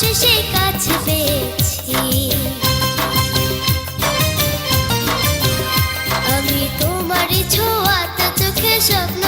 অবশেষে কাছে পেয়েছি। আমি তোমার ছোঁয়াতে চোখে স্বপ্ন